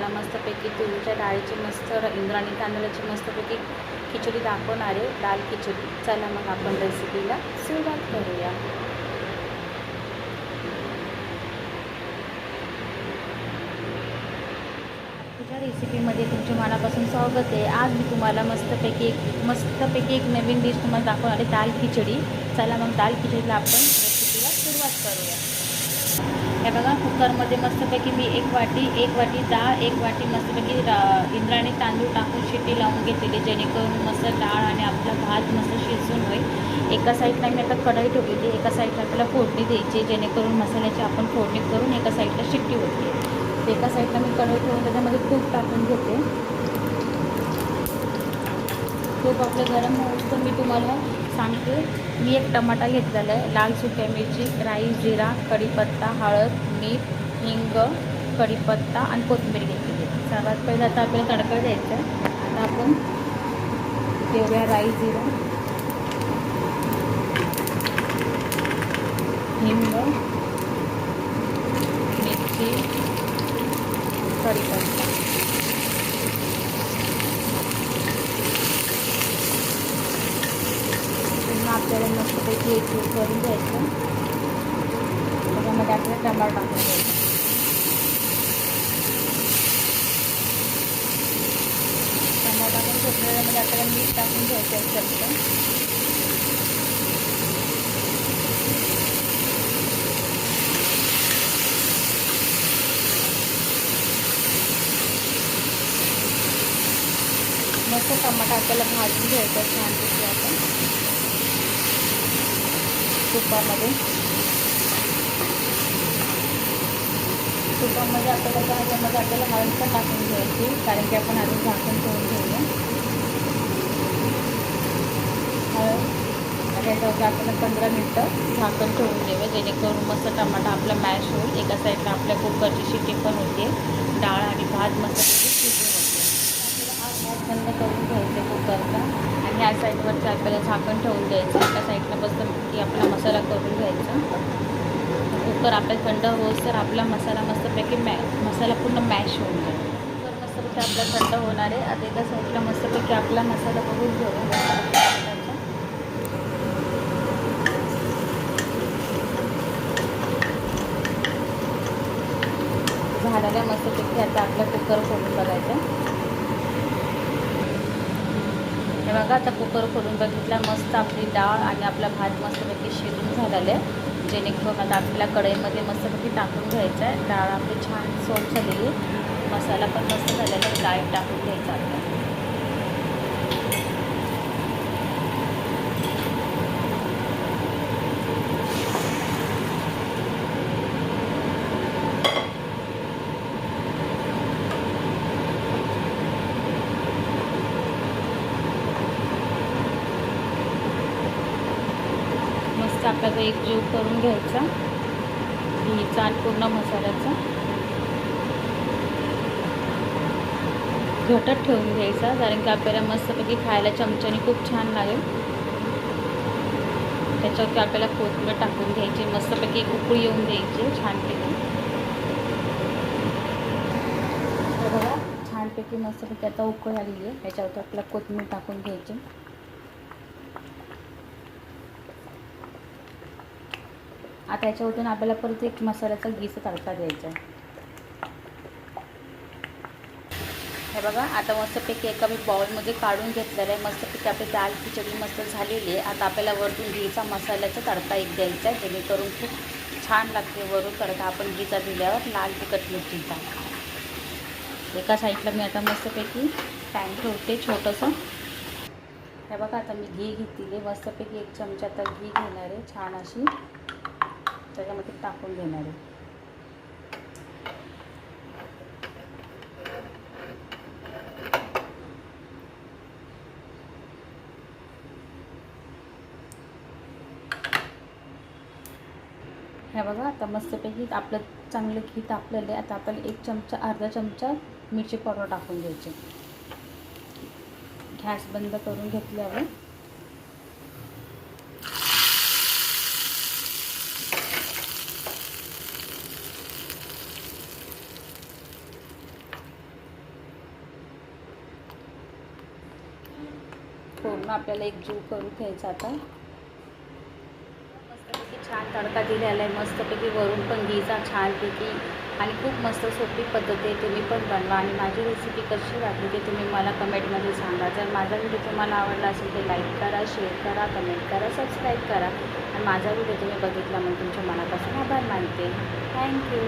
तुम्हाला मस्तपैकी तुरीच्या डाळीची मस्त इंद्राणी तांदळाची मस्तपैकी खिचडी दाखवणार आहे दाल खिचडी. चला मग आपण रेसिपीला सुरुवात करूया. तुझ्या रेसिपीमध्ये तुमचे मनापासून स्वागत आहे. आज मी तुम्हाला मस्तपैकी एक मस्तपैकी एक नवीन डिश तुम्हाला दाखवणार आहे दाल खिचडी. चला मग दाल खिचडीला आपण रेसिपीला सुरुवात करूया. हे बघा कुकरमध्ये मस्तपैकी मी एक वाटी एक वाटी डाळ एक वाटी मस्तपैकी रा- इंद्राणी तांदूळ टाकून शिट्टी लावून घेतलेली जेणेकरून मस्त डाळ आणि आपला भात मस्त शिजून होईल. एका साईडला मी आता कढई ठेवलेली एका साईडला आपल्याला फोडणी द्यायची जेणेकरून मसाल्याची आपण फोडणी करून एका साईडला शिट्टी होते एका साईडला मी कढई ठेवून त्याच्यामध्ये तूप टाकून घेते. तूप आपलं गरम होईल तर मी तुम्हाला सांगते. मी एक टमाटा घेतलेला आहे. लाल सुक्या मिरची राई जिरा कढीपत्ता हळद मीठ हिंग कढीपत्ता आणि कोथिंबीर घेतलेली आहे. सर्वात पहिलं आता आपल्याला तडका द्यायचा आहे. आता आपण देऊया राई जिरा हिंग मिरची कढीपत्ता. आपल्याला एक करून घ्यायचं. त्याच्यामध्ये आपल्याला टमाटर टाकून घ्यायचं. टमाटर टाकून घेतल्यामध्ये आपल्याला मीठ टाकून घ्यायचं आहे चमचा मस्त टमाटा आपल्याला भाजून घ्यायचा छान आपण तुपामध्ये. तुपामध्ये आपल्याला त्या आपल्याला हळद पण टाकून घ्यायची कारण की आपण आधी झाकण ठेवून घेऊया हळद. त्याच्यावरती आपल्याला पंधरा मिनटं झाकण ठेवून देऊया जेणेकरून मस्त टमाटा आपला मॅश होईल. एका साईडला आपल्या कुकरची शिटी पण होते. डाळ आणि भात मस्त शिजून होते. आपल्याला हा गॅस बंद करून घ्यायचं कुकरला आणि ह्या साईडवरती आपल्याला झाकण ठेवून द्यायचं. एका साईडला मस्त की आपला मसाला करून घ्यायचा. कुकर आपल्या थंड होस तर आपला मसाला मस्तपैकी मॅ मसाला पूर्ण मॅश होऊन जाईल. कुकर मस्तपैकी आपला थंड होणार आहे. आता एका साईडला मस्तपैकी आपला मसाला बघून घेऊन मस्तपैकी झालेल्या मस्तपैकी आता आपला कुकर फोडून बघायचा. हे बघा आता कुकर खोलून बघितला मस्त आपली डाळ आणि आपला भात मस्तपैकी शिजून झालेला आहे. जेणेकरून आता आपल्याला कढईमध्ये मस्तपैकी टाकून घ्यायचं आहे. डाळ आपली छान सोप झालेली. मसाला पण मस्त झालेला आहे. डाळ टाकून घ्यायचा आपल्याला मस्त आपल्याला एक जीव करून घ्यायचा. घ्यायचा आणि पूर्ण मसाल्याचा. घटत ठेवून घ्यायचा कारण की आपल्याला मस्तपैकी खायला चमच्याने खूप छान लागेल. त्याच्यावरती आपल्याला कोथिंबीर टाकून घ्यायची मस्तपैकी एक उकळी येऊन द्यायची छानपैकी. बघा छानपैकी मस्तपैकी आता उकळी आलेली आहे. त्याच्यावरती आपल्याला कोथमीर टाकून घ्यायची. आता याच्यावरतून आपल्याला परत एक मसाल्याचा घीचा तडका द्यायचा आहे. हे बघा आता मस्तपैकी एका मी बाउलमध्ये काढून घेतलेलं आहे. मस्तपैकी आपली दाल खिचडी मस्त झालेली आहे. आता आपल्याला वरतून घीचा मसाल्याचा तडका एक द्यायचा आहे. जेणेकरून खूप छान लागते वरून तडका. आपण घीचा दिल्यावर लाल तिखट मिरचीचा. एका साईडला मी आता मस्तपैकी पॅन ठेवते छोटंसं. हे बघा आता मी घी घेतलेली आहे. मस्तपैकी एक चमचा आता घी घेणार आहे. छान अशी. त्याच्यामध्ये टाकून घेणार आहे. हे बघा आता मस्तपैकी आपलं चांगलं घी तापलेलं आहे. आता आपल्याला एक चमचा अर्धा चमचा मिरची पावडर टाकून द्यायची गॅस बंद करून घेतल्यावर पूर्ण आपल्याला एक जीव करून घ्यायचा आता. मस्तपैकी छान तडका दिलेला आहे. मस्तपैकी वरून पण घ्यायचा छानपैकी आणि खूप मस्त सोपी पद्धत आहे. तुम्ही पण बनवा आणि माझी रेसिपी कशी वाटली ते तुम्ही मला कमेंटमध्ये सांगा. जर माझा व्हिडिओ तुम्हाला आवडला असेल तर लाईक करा शेअर करा कमेंट करा सबस्क्राईब करा. आणि माझा व्हिडिओ तुम्ही बघितला म्हणून तुमच्या मनापासून आभार मानते. थँक्यू